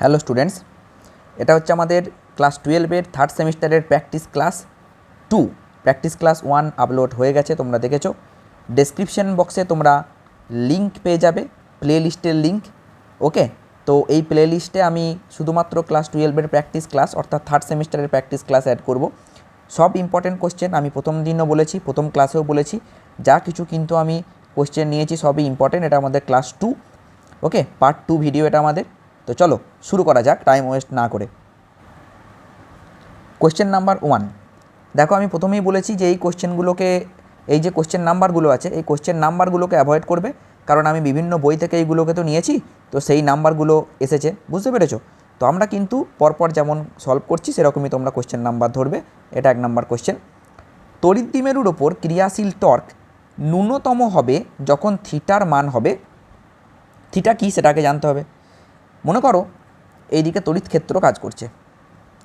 Hello students, এটা হচ্ছে আমাদের ক্লাস টুয়েলভের থার্ড সেমিস্টারের practice class two. Practice class one upload হয়ে গেছে, তোমরা দেখেছ। ডেসক্রিপশন বক্সে তোমরা লিঙ্ক পেয়ে যাবে প্লে লিস্টের লিঙ্ক ওকে? তো এই প্লে লিস্টে আমি শুধুমাত্র ক্লাস টুয়েলভের প্র্যাকটিস ক্লাস, অর্থাৎ থার্ড সেমিস্টারের প্র্যাকটিস ক্লাস অ্যাড করব। সব ইম্পর্টেন্ট কোশ্চেন আমি প্রথম দিনও বলেছি, প্রথম ক্লাসেও বলেছি। যা কিছু কিন্তু আমি কোশ্চেন নিয়েছি, সবই ইম্পর্টেন্ট, এটা আমাদের class two, okay? Part two video এটা আমাদের। তো চলো, শুরু করা যাক টাইম ওয়েস্ট না করে। কোশ্চেন নাম্বার ওয়ান দেখো, আমি প্রথমেই বলেছি যে এই কোশ্চেনগুলোকে এই যে কোশ্চেন নাম্বারগুলো আছে, এই কোশ্চেন নাম্বারগুলোকে অ্যাভয়েড করবে। কারণ আমি বিভিন্ন বই থেকে এইগুলোকে তো নিয়েছি, তো সেই নাম্বারগুলো এসেছে, বুঝতে পেরেছ? তো আমরা কিন্তু পরপর যেমন সলভ করছি, সেরকমই তোমরা কোশ্চেন নাম্বার ধরবে, এটা এক নাম্বার কোশ্চেন তড়িৎ দ্বিমেরুর ওপর ক্রিয়াশীল টর্ক ন্যূনতম হবে যখন থিটার মান হবে। থিটা কী, সেটাকে জানতে হবে। মনে করো, এইদিকে তড়িৎ ক্ষেত্র কাজ করছে,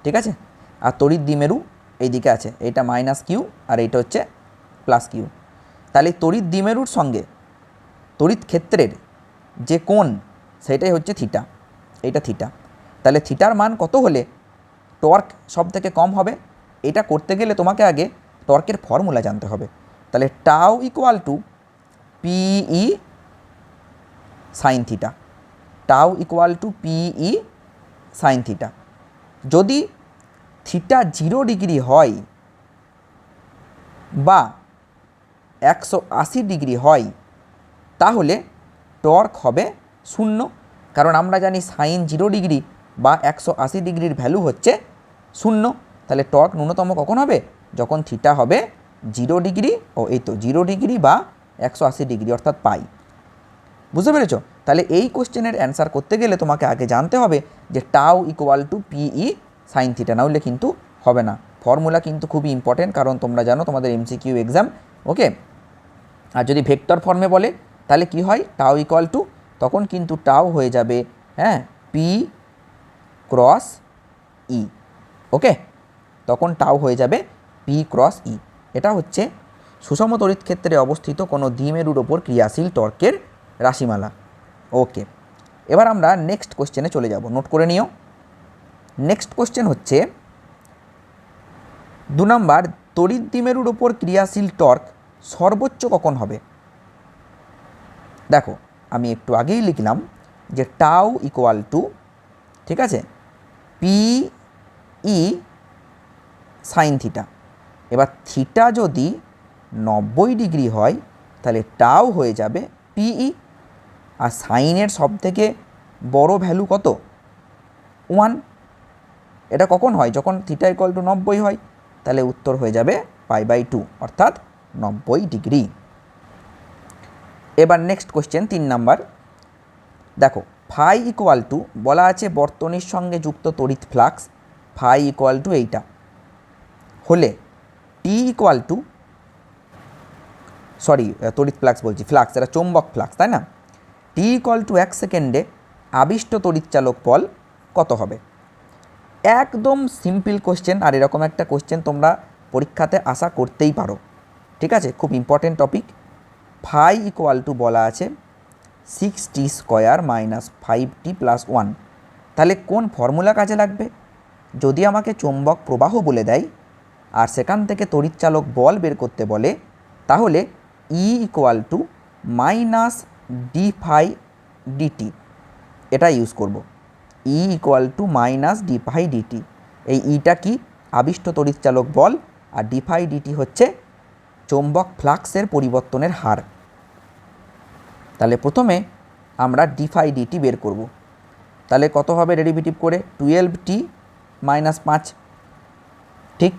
ঠিক আছে? আর তড়িৎ দ্বিমেরু এইদিকে আছে, এইটা মাইনাস কিউ আর এইটা হচ্ছে প্লাস কিউ তাহলে তড়িৎ দ্বিমেরুর সঙ্গে তড়িৎ ক্ষেত্রের যে কোণ, সেটাই হচ্ছে থিটা এইটা থিটা তাহলে থিটার মান কত হলে টর্ক সব থেকে কম হবে? এটা করতে গেলে তোমাকে আগে টর্কের ফর্মুলা জানতে হবে। তাহলে tau equal to P E sine theta tau equal to P E sine theta যদি থিটা জিরো ডিগ্রি হয় বা একশো আশি ডিগ্রি হয়, তাহলে টর্ক হবে শূন্য। কারণ আমরা জানি সাইন জিরো ডিগ্রি বা একশো আশি ডিগ্রির ভ্যালু হচ্ছে শূন্য। তাহলে টর্ক ন্যূনতম কখন হবে? যখন থিটা হবে জিরো ডিগ্রি ও এই তো জিরো ডিগ্রি বা একশো আশি ডিগ্রি অর্থাৎ পাই বুঝতে পেরেছ? তাহলে এই কোশ্চেনের অ্যান্সার করতে গেলে তোমাকে আগে জানতে হবে যে tau equal to P E sine theta না হলে কিন্তু হবে না। ফর্মুলা কিন্তু খুবই ইম্পর্টেন্ট কারণ তোমরা জানো তোমাদের এমসিকিউ এক্সাম ওকে আর যদি ভেক্টর ফর্মে বলে, তাহলে কি হয়? টাও ইকুয়াল টু তখন কিন্তু টাও হয়ে যাবে হ্যাঁ পি ক্রস ই ওকে তখন টাও হয়ে যাবে পি ক্রস ই এটা হচ্ছে সুষম তড়িৎ ক্ষেত্রে অবস্থিত কোনো দ্বিমেরুর ওপর ক্রিয়াশীল টর্কের রাশিমালা। ওকে। এবার আমরা নেক্সট কোশ্চেনে চলে যাব। নোট করে নিও। নেক্সট কোশ্চেন হচ্ছে, দু নম্বর, তড়িৎ দ্বিমেরুর ওপর ক্রিয়াশীল টর্ক সর্বোচ্চ কখন হবে? দেখো, আমি একটু আগেই লিখলাম যে টাও ইকুয়াল টু ঠিক আছে? পি ই সাইন থিটা এবার থিটা যদি নব্বই ডিগ্রি হয়, তাহলে টাও হয়ে যাবে পিই আর সাইনের সব থেকে বড় ভ্যালু কত? ওয়ান এটা কখন হয়? যখন থিটা ইকুয়াল টু নব্বই হয়, তাহলে উত্তর হয়ে যাবে পাই বাই টু অর্থাৎ নব্বই ডিগ্রি এবার নেক্সট কোশ্চেন তিন নাম্বার দেখো ফাই ইকুয়াল টু বলা আছে বর্তনীর সঙ্গে যুক্ত তড়িৎ ফ্লাক্স ফাই ইকুয়াল টু এইটা। হলে টি ইকুয়াল টু সরি তড়িৎ ফ্লাক্স বলছি ফ্লাক্স এটা চৌম্বক ফ্লাক্স তাই না? টি ইকল টু এক সেকেন্ডে আবিষ্ট তড়িৎচালক বল কত হবে? একদম সিম্পল কোশ্চেন আর এরকম একটা কোশ্চেন তোমরা পরীক্ষাতে আশা করতেই পারো। ঠিক আছে? খুব important topic phi equal to বলা আছে six T square minus five T plus one তাহলে কোন ফর্মুলা কাজে লাগবে? যদি আমাকে চৌম্বক প্রবাহ বলে দেয়, আর সেখান থেকে তড়িৎচালক বল বের করতে বলে, তাহলে E equal to minus d phi dt এটা ইউজ করব। E equal to minus d phi dt এই ইটা কি? আবিষ্ট তড়িৎচালক বল, আর ডি ফাই ডিটি হচ্ছে চৌম্বক ফ্লাক্সের পরিবর্তনের হার। তাহলে প্রথমে আমরা ডি ফাই ডিটি বের করব। তাহলে কত হবে ডেরিভেটিভ করে? টুয়েলভ টি মাইনাস পাঁচ। ঠিক?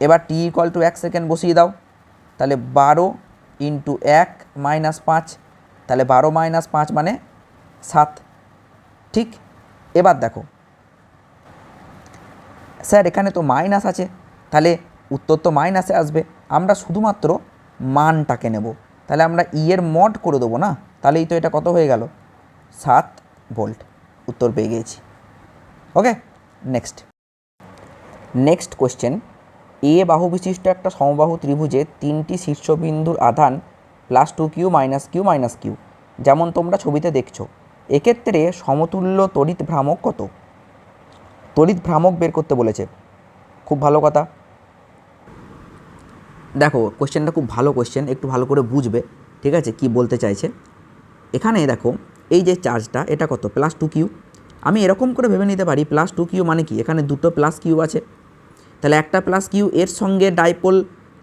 এবার টি ইকুয়াল টু এক সেকেন্ড বসিয়ে দাও। তাহলে বারো ইন্টু এক মাইনাস পাঁচ তাহলে বারো মাইনাস পাঁচ মানে সাত। ঠিক? এবার দেখো। স্যার, এখানে তো মাইনাস আছে। তাহলে উত্তর তো মাইনাসে আসবে। আমরা শুধুমাত্র মানটাকে নেব। তাহলে আমরা ই এর মড করে দেবো না? তাহলেই তো এটা কত হয়ে গেল? সাত ভোল্ট। উত্তর পেয়ে গিয়েছি। Okay, next. Next question. A বাহু বিশিষ্ট একটা সমবাহু ত্রিভুজে তিনটি শীর্ষবিন্দুর আধান plus two Q minus Q minus Q যেমন তোমরা ছবিতে দেখছ। এক্ষেত্রে সমতুল্য তড়িৎ ভ্রামক কত? তড়িৎ ভ্রামক বের করতে বলেছে। খুব ভালো কথা। দেখো কোশ্চেনটা খুব ভালো কোশ্চেন একটু ভালো করে বুঝবে, ঠিক আছে? কি বলতে চাইছে? এখানে দেখো, এই যে চার্জটা এটা কত? প্লাস টু কিউ আমি এরকম করে ভেবে নিতে পারি প্লাস টু কিউ মানে কি? এখানে দুটো প্লাস কিউ আছে। তাহলে একটা প্লাস কিউ এর সঙ্গে ডাইপোল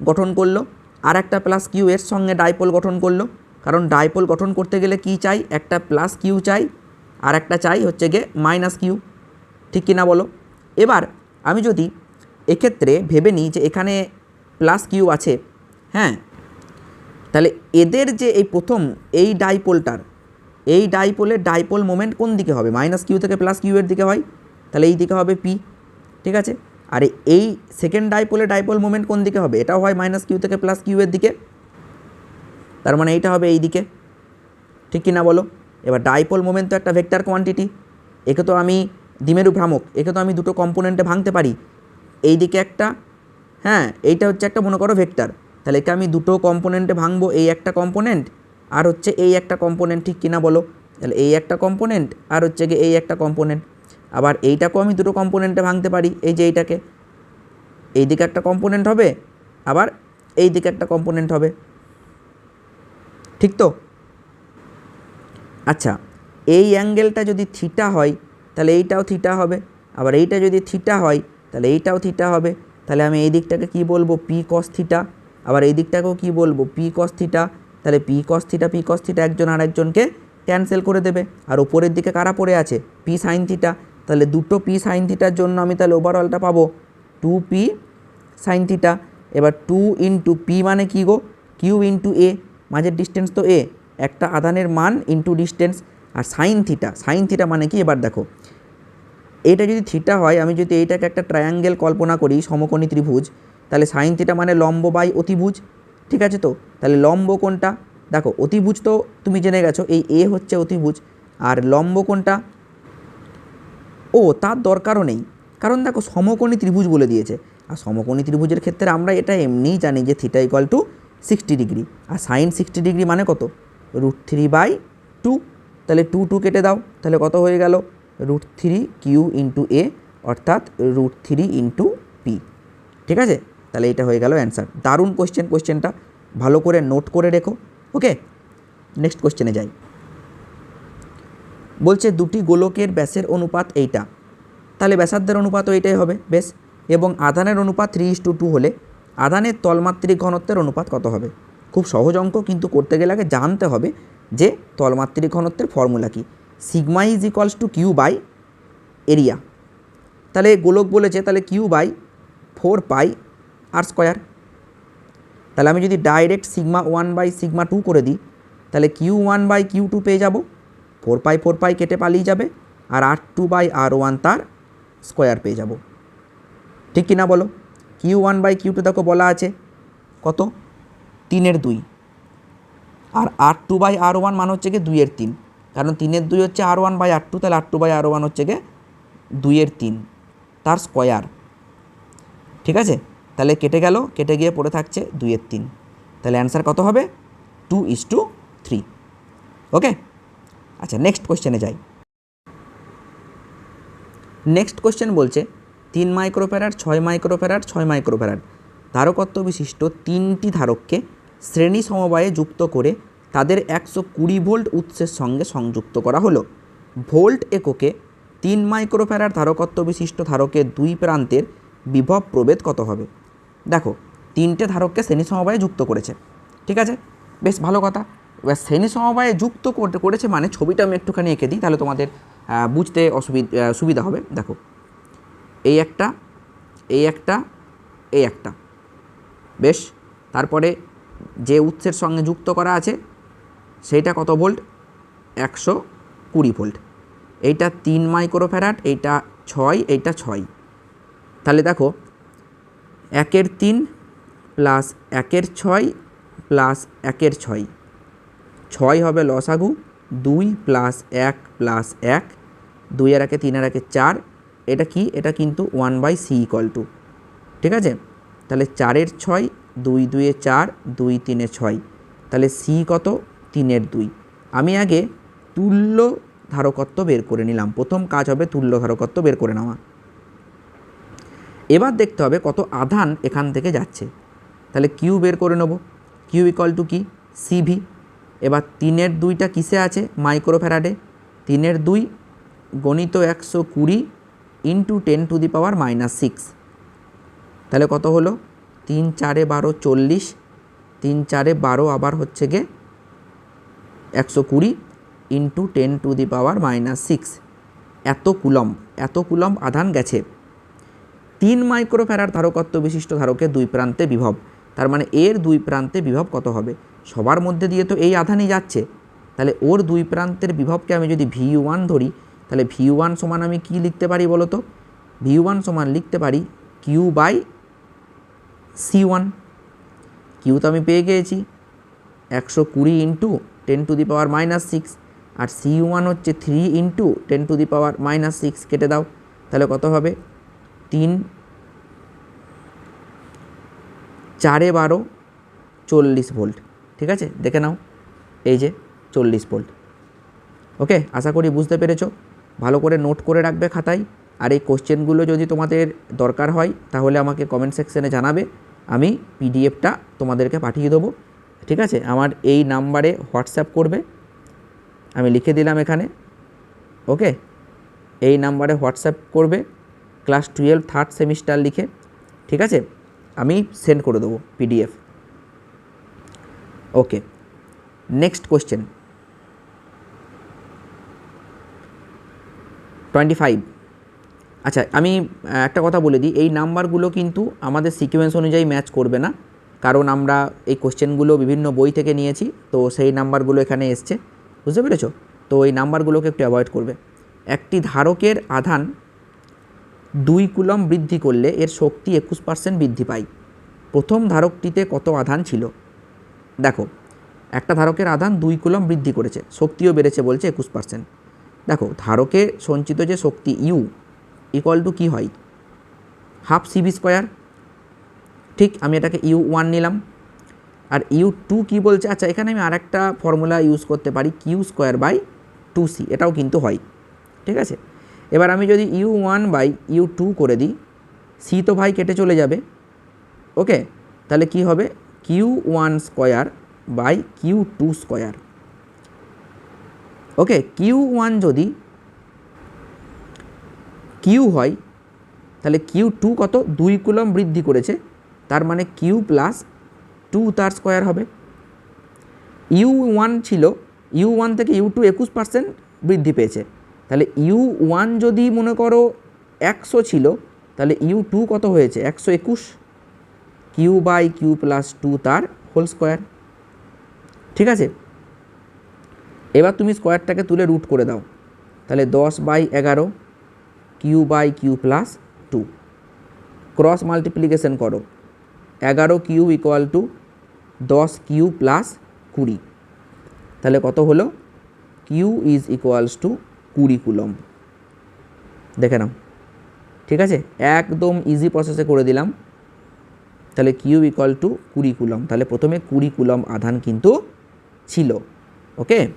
গঠন করল। আর একটা প্লাস কিউ এর সঙ্গে ডাইপোল গঠন করল। কারণ ডাইপোল গঠন করতে গেলে কি চাই? একটা প্লাস কিউ চাই আর একটা চাই হচ্ছে গিয়ে মাইনাস কিউ ঠিক কি না বলো? এবার আমি যদি এক্ষেত্রে ভেবে নিই যে এখানে প্লাস কিউ আছে হ্যাঁ? তাহলে এদের যে এই প্রথম, এই ডাইপোলটার এই ডাইপোলের ডাইপোল মোমেন্ট কোন দিকে হবে? মাইনাস কিউ থেকে প্লাস কিউ এর দিকে হয়। তাহলে এই দিকে হবে পি ঠিক আছে? আর এই সেকেন্ড ডাইপোলের ডাইপোল মোমেন্ট কোন দিকে হবে? এটাও হয় মাইনাস কিউ থেকে প্লাস কিউ এর দিকে। তার মানে এইটা হবে এই দিকে। ঠিক কি না বলো? এবার ডাইপোল মোমেন্ট তো একটা ভেক্টর কোয়ান্টিটি একে তো আমি দ্বিমেরু ভ্রামক, একে তো আমি দুটো কম্পোনেন্টে ভাঙতে পারি। এই দিকে একটা হ্যাঁ এইটা হচ্ছে একটা মনে করো ভেক্টর তাহলে একে আমি দুটো কম্পোনেন্টে ভাঙবো, এই একটা কম্পোনেন্ট আর হচ্ছে এই একটা কম্পোনেন্ট ঠিক কিনা বলো? তাহলে এই একটা কম্পোনেন্ট আর হচ্ছে গিয়ে এই একটা কম্পোনেন্ট আবার এইটাকেও আমি দুটো কম্পোনেন্টে ভাঙতে পারি, এই যে এইটাকে। এই দিকে একটা কম্পোনেন্ট হবে, আবার এই দিকে একটা কম্পোনেন্ট হবে। ঠিক তো? আচ্ছা এই অ্যাঙ্গেলটা যদি থিটা হয়, তাহলে এইটাও থিটা হবে। আবার এইটা যদি থিটা হয়, তাহলে এইটাও থিটা হবে। তাহলে আমি এই দিকটাকে কি বলব? P cos theta. আবার এই দিকটাকেও কি বলব? P cos theta. তাহলে P cos theta P cos theta একজন আর একজনকে ক্যান্সেল করে দেবে। আর ওপরের দিকে কারা পড়ে আছে? P sine theta. তাহলে দুটো পি সাইন থিটার জন্য আমি তাহলে ওভারঅলটা পাবো টু পি সাইন থিটা এবার টু ইন্টু পি মানে কি গো? কিউ ইন্টু এ মাঝের ডিস্টেন্স তো এ একটা আধানের মান ইন্টু ডিস্টেন্স আর সাইন থিটা সাইন থিটা মানে কি? এবার দেখো এইটা যদি থিটা হয়, আমি যদি এইটাকে একটা ট্রায়াঙ্গেল কল্পনা করি, সমকোণী ত্রিভুজ, তাহলে সাইন থিটা মানে লম্ব বাই অতিভুজ, ঠিক আছে তো? তাহলে লম্ব কোনটা দেখো, অতিভুজ তো তুমি জেনে গেছো, এই এ হচ্ছে অতিভুজ, আর লম্ব কোনটা ও, তার দরকারও নেই। কারণ দেখো, সমকোণী ত্রিভুজ বলে দিয়েছে। আর সমকোণী ত্রিভুজের ক্ষেত্রে আমরা এটা এমনিই জানি যে theta equal to sixty degree R sine sixty degree মানে কত? রুট থ্রি বাই টু তাহলে টু টু কেটে দাও। তাহলে কত হয়ে গেল? Root three Q into A অর্থাৎ রুট থ্রি ইন্টু পি ঠিক আছে? তাহলে এটা হয়ে গেল অ্যান্সার দারুণ কোশ্চেন কোশ্চেনটা ভালো করে নোট করে রেখো। ওকে নেক্সট কোশ্চেনে যাই। বলছে দুটি গোলকের ব্যাসের অনুপাত এইটা। তাহলে ব্যাসার্ধের অনুপাতও এইটাই হবে, বেশ। এবং আধানের অনুপাত থ্রি ইস টু টু হলে আধানের তলমাত্রিক ঘনত্বের অনুপাত কত হবে? খুব সহজ অঙ্ক, কিন্তু করতে গেলে আগে জানতে হবে যে তলমাত্রিক ঘনত্বের ফর্মুলা কি। Sigma is equals to Q by area তাহলে গোলক বলেছে, তাহলে Q by four pi R square তাহলে আমি যদি direct sigma one by sigma two করে দিই, তাহলে Q one by Q two পেয়ে যাব। ফোর পাই ফোর পাই কেটে পালিয়ে যাবে আর R two by R one তার স্কোয়ার পেয়ে যাব। ঠিক কিনা বলো? Q one by Q two দেখো বলা আছে। কত? তিনের দুই। আর R two by R one মান হচ্ছে গিয়ে দুইয়ের তিন। কারণ তিনের দুই হচ্ছে R one by R two, তাহলে R two by R one হচ্ছে গিয়ে দুইয়ের তিন তার স্কোয়ার। ঠিক আছে? তাহলে কেটে গেল, কেটে গিয়ে পড়ে থাকছে দুইয়ের তিন। তাহলে অ্যান্সার কত হবে? Two is two three. Okay? আচ্ছা নেক্সট কোশ্চেনে যাই। নেক্সট কোশ্চেন বলছে, তিন মাইক্রোফ্যারাড ছয় মাইক্রোফ্যারাড ছয় মাইক্রোফ্যারাড ধারকত্ব বিশিষ্ট তিনটি ধারককে শ্রেণি সমবায়ে যুক্ত করে তাদের একশো কুড়ি ভোল্ট উৎসের সঙ্গে সংযুক্ত করা হলো। ভোল্ট এককে তিন মাইক্রোফ্যারাড ধারকত্ব বিশিষ্ট ধারকের দুই প্রান্তের বিভব প্রভেদ কত হবে? দেখো, তিনটে ধারককে শ্রেণি সমবায়ে যুক্ত করেছে। ঠিক আছে? বেশ, ভালো কথা। এবার শ্রেণি সমবায়ে যুক্ত করতে করেছে মানে ছবিটা আমি একটুখানি এঁকে দিই, তাহলে তোমাদের বুঝতে অসুবিধা সুবিধা হবে। দেখো, এই একটা এই একটা এই একটা। বেশ, তারপরে যে উৎসের সঙ্গে যুক্ত করা আছে, সেইটা কত ভোল্ট? একশো কুড়ি ভোল্ট। এইটা তিন মাইক্রোফ্যারাড, এইটা ছয় এইটা ছয়। তাহলে দেখো, একের তিন প্লাস একের ছয় প্লাস একের ছয়। ছয় হবে লসাগু দুই প্লাস এক প্লাস এক, দুই আর একে তিন আর একে চার, এটা কি? এটা কিন্তু one by C equal to ঠিক আছে? তাহলে চারের ছয়, দুই দুয়ে চার, দুই তিনে ছয়, তাহলে সি কত? তিনের দুই। আমি আগে তুল্য ধারকত্ব বের করে নিলাম। প্রথম কাজ হবে তুল্য ধারকত্ব বের করে নেওয়া। এবার দেখতে হবে কত আধান এখান থেকে যাচ্ছে। তাহলে কিউ বের করে নেব। কিউ ইকাল টু কি? সিভি এবার তিনের দুইটা কিসে আছে? মাইক্রোফ্যারাডে। তিনের দুই, গণিত একশো কুড়ি into ten to the power minus six তাহলে কত হলো? তিন চারে বারো চল্লিশ। তিন চারে বারো আবার হচ্ছে গে একশো কুড়ি into ten to the power minus six এত কুলম এত কুলম আধান গেছে। তিন মাইক্রোফ্যারার ধারকত্ব বিশিষ্ট ধারকের দুই প্রান্তে বিভব। তার মানে এর দুই প্রান্তে বিভব কত হবে? সবার মধ্যে দিয়ে তো এই আধানই যাচ্ছে। তাহলে ওর দুই প্রান্তের বিভবকে আমি যদি ভি ওয়ান ধরি, তাহলে ভি ওয়ান সমান আমি কী লিখতে পারি বলো তো? ভি ওয়ান সমান লিখতে পারি Q by C one. Q তো আমি পেয়ে গিয়েছি। একশো কুড়ি into ten to the power minus six. R C one হচ্ছে three into ten to the power minus six. কেটে দাও। তাহলে কত হবে? তিন চারে বারো চল্লিশ ভোল্ট, ঠিক আছে? দেখে নাও, এই যে চল্লিশ ভোল্ট। ওকে? আশা করি বুঝতে পেরেছ। ভালো করে নোট করে রাখবে খাতায়। আর এই কোশ্চেনগুলো যদি তোমাদের দরকার হয়, তাহলে আমাকে কমেন্ট সেকশনে জানাবে। আমি পিডিএফটা তোমাদেরকে পাঠিয়ে দেবো, ঠিক আছে? আমার এই নাম্বারে হোয়াটসঅ্যাপ করবে। আমি লিখে দিলাম এখানে, ওকে? এই নাম্বারে হোয়াটসঅ্যাপ করবে, ক্লাস টুয়েলভ, থার্ড সেমিস্টার লিখে, ঠিক আছে? আমি সেন্ড করে দেবো PDF okay next question twenty five আচ্ছা আমি একটা কথা বলে দিই, এই নাম্বারগুলো কিন্তু আমাদের সিকোয়েন্স অনুযায়ী ম্যাচ করবে না, কারণ আমরা এই কোশ্চেনগুলো বিভিন্ন বই থেকে নিয়েছি, তো সেই নাম্বারগুলো এখানে এসছে, বুঝতে পেরেছ? তো এই নাম্বারগুলোকে একটু অ্যাভয়েড করবে। একটি ধারকের আধান দুই কুলম বৃদ্ধি করলে এর শক্তি একুশ পার্সেন্ট বৃদ্ধি পায়। প্রথম ধারকটিতে কত আধান ছিল? দেখো, একটা ধারকের আধান দুই কুলম বৃদ্ধি করেছে, শক্তিও বেড়েছে বলছে একুশ পার্সেন্ট। দেখো, ধারকে সঞ্চিত যে শক্তি ইউ ইকুয়াল টু কী হয়? Half CV square. ঠিক, আমি এটাকে ইউ ওয়ান নিলাম। আর ইউ টু কী বলছে? আচ্ছা এখানে আমি আরেকটা ফর্মুলা ইউজ করতে পারি, Q square by two C, এটাও কিন্তু হয়। ঠিক আছে? এবার আমি যদি U one by U two করে দিই সি তো ভাই কেটে চলে যাবে। ওকে? তাহলে কি হবে? Q one square by Q two square okay? Q one যদি কিউ হয়, তাহলে কিউ টু কত? দুই কুলম বৃদ্ধি করেছে। তার মানে কিউ প্লাস টু তার স্কোয়ার হবে। ইউ ওয়ান ছিল ইউ ওয়ান থেকে ইউ টু একুশ পার্সেন্ট বৃদ্ধি পেয়েছে। তাহলে ইউ ওয়ান যদি মনে করো একশো ছিল, তাহলে ইউ টু কত হয়েছে? একশো একুশ। Q by Q plus two তার হোল স্কোয়ার। ঠিক আছে? এবার তুমি স্কোয়ারটাকে তুলে রুট করে দাও। তাহলে দশ বাই এগারো, Q by Q plus two. Cross multiplication করো। এগারো কিউ ইকুয়াল টু দশ কিউ প্লাস কুড়ি। তাহলে কত হলো? কিউ ইজ ইকুয়ালস টু কুড়ি কুলম। দেখে নাও। ঠিক আছে? একদম ইজি প্রসেসে করে দিলাম। তাহলে কিউ ইকুয়াল টু কুড়ি কুলম। তাহলে প্রথমে কুড়ি কুলম আধান কিন্তু ছিল। ওকে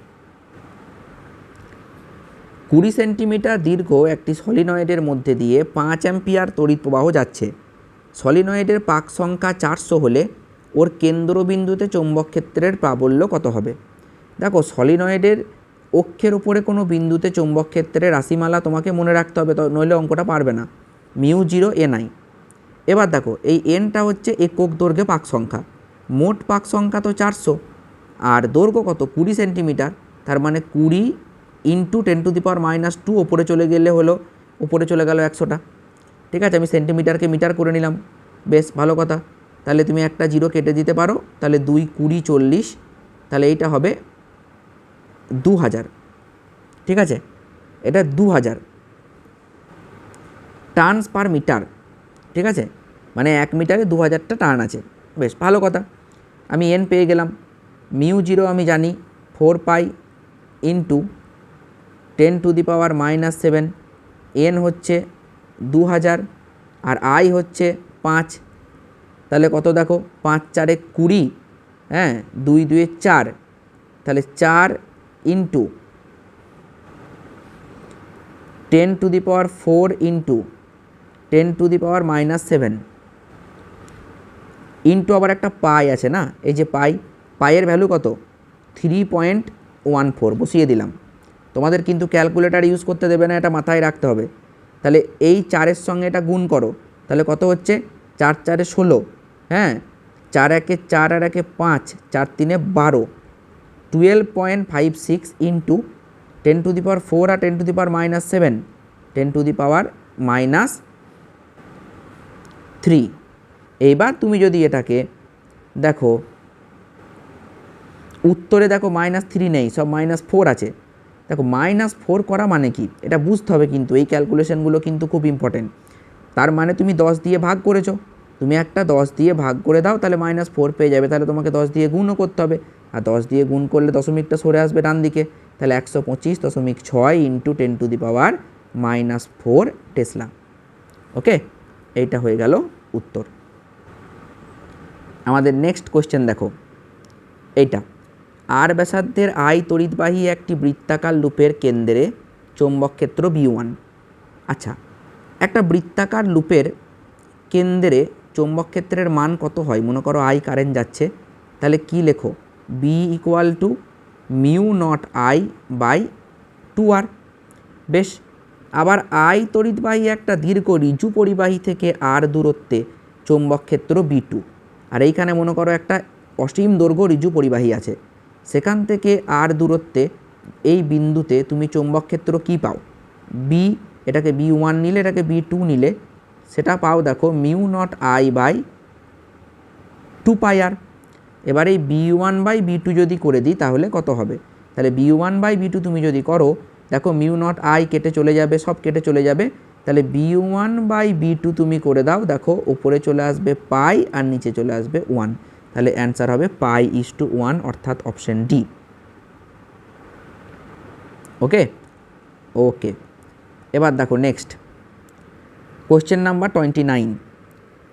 কুড়ি সেন্টিমিটার দীর্ঘ একটি সলিনয়েডের মধ্যে দিয়ে পাঁচ অ্যাম্পিয়ার তড়িৎ প্রবাহ যাচ্ছে। সলিনয়েডের পাক সংখ্যা চারশো হলে ওর কেন্দ্রবিন্দুতে চৌম্বক ক্ষেত্রের প্রাবল্য কত হবে? দেখো, সলিনয়েডের অক্ষের উপরে কোনো বিন্দুতে চৌম্বক ক্ষেত্রে রাশিমালা তোমাকে মনে রাখতে হবে নইলে অঙ্কটা পারবে না। মিউ জিরো, এ নাই। এবার দেখো, এই এনটা হচ্ছে একক দৈর্ঘ্যে পাক সংখ্যা। মোট পাক সংখ্যা তো চারশো। আর দৈর্ঘ্য কত? কুড়ি সেন্টিমিটার। তার মানে কুড়ি into ten to the power minus two ওপরে চলে গেলে হলো উপরে চলে গেল একশোটা। ঠিক আছে, আমি সেন্টিমিটারকে মিটার করে নিলাম। বেশ, ভালো কথা। তাহলে তুমি একটা জিরো কেটে দিতে পারো। তাহলে দুই কুড়ি চল্লিশ। তাহলে এইটা হবে দু হাজার ঠিক আছে? এটা দু হাজার টার্নস পার মিটার। ঠিক আছে? মানে এক মিটারে দু হাজারটা টার্ন আছে। বেশ, ভালো কথা। আমি এন পেয়ে গেলাম। মিউ জিরো আমি জানি। Four pi into ten to the power minus seven. N হচ্ছে দু হাজার আর আই হচ্ছে পাঁচ। তাহলে কত দেখো? পাঁচ চারে কুড়ি। হ্যাঁ দুই দুয়ে চার। তাহলে চার into ten to the power four into ten to the power minus seven into আবার একটা পাই আছে না? এই যে পাই, পাইয়ের ভ্যালু কত? থ্রি পয়েন্ট ওয়ান ফোর বসিয়ে দিলাম। তোমাদের কিন্তু ক্যালকুলেটার ইউজ করতে দেবে না, এটা মাথায় রাখতে হবে। তাহলে এই চারের সঙ্গে এটা গুণ করো। তাহলে কত হচ্ছে? চার চারে ষোলো। হ্যাঁ? চার একে চার আর একে পাঁচ, চার তিনে বারো। Twelve point five six into ten to the power four R ten to the power minus seven ten to the power minus three এইবার তুমি যদি এটাকে দেখো উত্তরে দেখো মাইনাস থ্রি নেই সব মাইনাস ফোর আছে দেখো মাইনাস ফোর করা মানে কি এটা বুঝতে হবে কিন্তু এই ক্যালকুলেশনগুলো কিন্তু খুব ইম্পর্টেন্ট তার মানে তুমি দশ দিয়ে ভাগ করেছ তুমি একটা দশ দিয়ে ভাগ করে দাও তাহলে মাইনাস ফোর পেয়ে যাবে তাহলে তোমাকে দশ দিয়ে গুণও করতে হবে আর দশ দিয়ে গুণ করলে দশমিকটা সরে আসবে ডান দিকে। তাহলে একশো পঁচিশ দশমিক ছয় into ten to the power minus four tesla. Okay? এইটা হয়ে গেল উত্তর। আমাদের নেক্সট কোয়েশ্চেন দেখো। এইটা, আর ব্যাসার্ধের আই তড়িৎবাহী একটি বৃত্তাকার লুপের কেন্দ্রে চৌম্বক ক্ষেত্র বি ওয়ান। আচ্ছা একটা বৃত্তাকার লুপের কেন্দ্রে চৌম্বক ক্ষেত্রের মান কত হয়? মনে করো আই কারেন্ট যাচ্ছে। তাহলে কি লেখো? B equal to mu not I by two R বেশ, আবার আই তড়িৎবাহী একটা দীর্ঘ ঋজু পরিবাহী থেকে আর দূরত্বে, চৌম্বক ক্ষেত্র বি টু আর এইখানে মনে করো একটা অসীম দৈর্ঘ্য ঋজু পরিবাহী আছে। সেখান থেকে আর দূরত্বে, এই বিন্দুতে তুমি চৌম্বক ক্ষেত্র কী পাও? বি এটাকে বি ওয়ান নিলে, এটাকে বি টু নিলে, সেটা পাও দেখো mu not I by two pi R এবার এই B one by B two যদি করে দিই, তাহলে কত হবে? তাহলে B one by B two তুমি যদি করো, দেখো মিউ নট আই কেটে চলে যাবে, সব কেটে চলে যাবে। তাহলে B one by B two তুমি করে দাও, দেখো উপরে চলে আসবে পাই আর নিচে চলে আসবে ওয়ান তাহলে অ্যান্সার হবে পাই ইস টু ওয়ান অর্থাৎ অপশন ডি ওকে ওকে এবার দেখো next question number twenty nine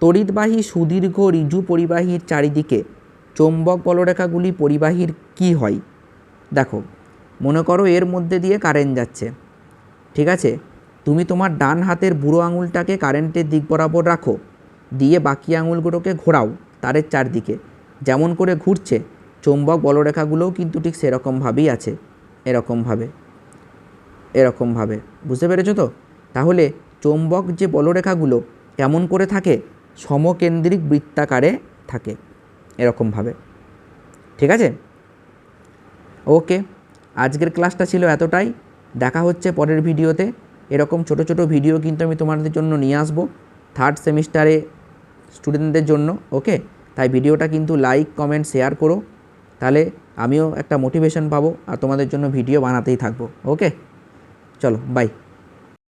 তড়িৎবাহী সুদীর্ঘ ঋজু পরিবাহীর চারিদিকে চৌম্বক বলরেখাগুলি পরিবাহীর কি হয়? দেখো, মনে করো এর মধ্যে দিয়ে কারেন্ট যাচ্ছে। ঠিক আছে? তুমি তোমার ডান হাতের বুড়ো আঙুলটাকে কারেন্টের দিক বরাবর রাখো, দিয়ে বাকি আঙুলগুলোকে ঘোরাও তারের চারদিকে। যেমন করে ঘুরছে, চৌম্বক বলরেখাগুলোও কিন্তু ঠিক সেরকমভাবেই আছে। এরকমভাবে। এরকমভাবে। বুঝতে পেরেছ তো? তাহলে চৌম্বক যে বলরেখাগুলো কেমন করে থাকে, সমকেন্দ্রিক বৃত্তাকারে থাকে। এরকমভাবে। ঠিক আছে? ওকে, আজকের ক্লাসটা ছিল এতটাই। দেখা হচ্ছে পরের ভিডিওতে। এরকম ছোট ছোট ভিডিও কিন্তু আমি তোমাদের জন্য নিয়ে আসব থার্ড সেমিস্টারে স্টুডেন্টদের জন্য, ওকে? তাই ভিডিওটা কিন্তু লাইক কমেন্ট শেয়ার করো। তাহলে আমিও একটা মোটিভেশন পাবো আর তোমাদের জন্য ভিডিও বানাতেই থাকব, ওকে? চলো বাই